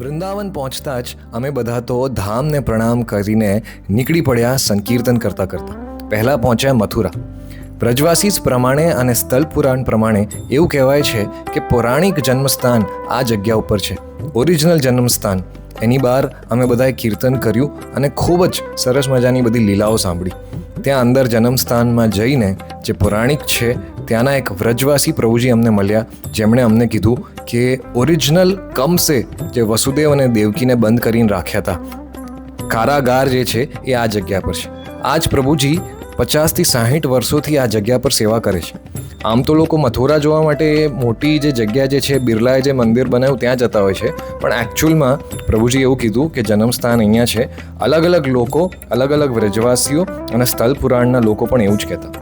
વૃંદાવન પહોંચતા જ અમે બધા તો ધામને પ્રણામ કરીને નીકળી પડ્યા સંકીર્તન કરતા કરતા. પહેલાં પહોંચ્યા મથુરા. બ્રજવાસી પ્રમાણે અને સ્થળ પુરાણ પ્રમાણે એવું કહેવાય છે કે પૌરાણિક જન્મસ્થાન આ જગ્યા ઉપર છે. ઓરિજિનલ જન્મસ્થાન. એની બહાર અમે બધાએ કીર્તન કર્યું અને ખૂબ જ સરસ મજાની બધી લીલાઓ સાંભળી. ત્યાં અંદર જન્મસ્થાનમાં જઈને જે પૌરાણિક છે ત્યાંના એક વ્રજવાસી પ્રભુજી અમને મળ્યા. જેમણે અમને કીધું કે ઓરિજિનલ કમસે જે વસુદેવ અને દેવકીને બંધ કરીને રાખ્યા હતા કારાગાર જે છે એ આ જગ્યા પર છે. આ જ પ્રભુજી પચાસથી સાહીઠ વર્ષોથી આ જગ્યા પર સેવા કરે છે. આમ તો લોકો મથુરા જોવા માટે મોટી જે જગ્યા જે છે, બિરલાએ જે મંદિર બનાવ્યું ત્યાં જતા હોય છે. પણ એકચ્યુઅલમાં પ્રભુજી એવું કીધું કે જન્મસ્થાન અહીંયા છે. અલગ અલગ લોકો, અલગ અલગ વ્રજવાસીઓ અને સ્થળ પુરાણના લોકો પણ એવું જ કહેતા.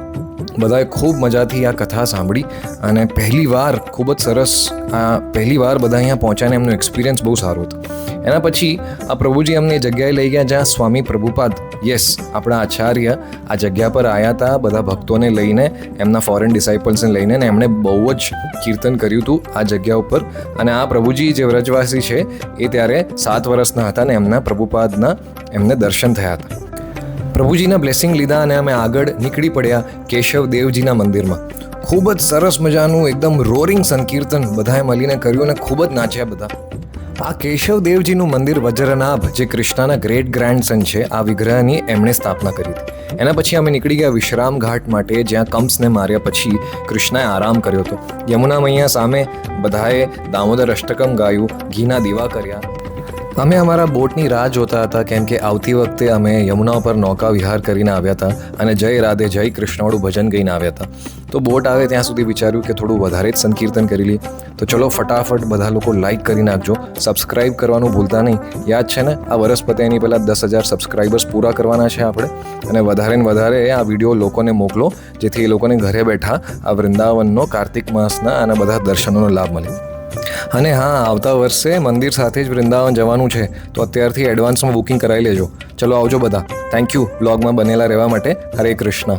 બધાએ ખૂબ મજાથી આ કથા સાંભળી અને પહેલી વાર ખૂબ જ સરસ આ પહેલી વાર બધા અહીંયા પહોંચ્યા અને એમનો એક્સપિરિયન્સ બહુ સારો હતો. એના પછી આ પ્રભુજી અમને એ જગ્યાએ લઈ ગયા જ્યાં સ્વામી પ્રભુપાદ યસ આપણા આચાર્ય આ જગ્યા પર આવ્યા હતા બધા ભક્તોને લઈને, એમના ફોરેન ડિસાઇપલ્સને લઈને ને એમણે બહુ જ કીર્તન કર્યું હતું આ જગ્યા ઉપર. અને આ પ્રભુજી જે વ્રજવાસી છે એ ત્યારે સાત વર્ષના હતા ને એમના પ્રભુપાદના એમને દર્શન થયા હતા. પ્રભુજીના બ્લેસિંગ લીધા અને અમે આગળ નીકળી પડ્યા કેશવ દેવજીના મંદિરમાં. ખૂબ જ સરસ મજાનું એકદમ રોરિંગ સંકીર્તન બધાએ મળીને કર્યું અને ખૂબ જ નાચ્યા બધા. આ કેશવ દેવજીનું મંદિર વજ્રનાભ, જે કૃષ્ણના ગ્રેટ ગ્રેન્ડસન છે, આ વિગ્રહની એમણે સ્થાપના કરી હતી. એના પછી અમે નીકળી ગયા વિશ્રામ ઘાટ માટે, જ્યાં કંસને માર્યા પછી કૃષ્ણએ આરામ કર્યો હતો. યમુના મૈયા સામે બધાએ દામોદર અષ્ટકમ ગાયું, ઘીના દીવા કર્યા. અમે અમારા બોટની રાહ જોતા હતા, કેમ કે આવતી વખતે અમે યમુના પર નૌકા વિહાર કરીને આવ્યા હતા અને જય રાધે, જય કૃષ્ણવાળું ભજન ગઈને આવ્યા હતા. તો બોટ આવે ત્યાં સુધી વિચાર્યું કે થોડું વધારે જ સંકીર્તન કરી લઈએ. તો ચલો ફટાફટ બધા લોકો લાઈક કરી નાખજો સબસ્ક્રાઇબ કરવાનું ભૂલતા નહીં. યાદ છે ને, આ વરસ પતે એની પહેલાં દસ હજાર સબસ્ક્રાઇબર્સ પૂરા કરવાના છે આપણે. અને વધારે ને વધારે આ વીડિયો લોકોને મોકલો, જેથી એ લોકોને ઘરે બેઠા આ વૃંદાવનનો, કાર્તિક માસના અને બધા દર્શનોનો લાભ મળે. અને હા, આવતા વર્ષે મંદિર સાથે જ વૃંદાવન જવાનું છે, તો અત્યારથી એડવાન્સમાં બુકિંગ કરાવી લેજો. ચલો આવજો બધા. થેન્ક યુ બ્લોગમાં બનેલા રહેવા માટે. હરે કૃષ્ણ.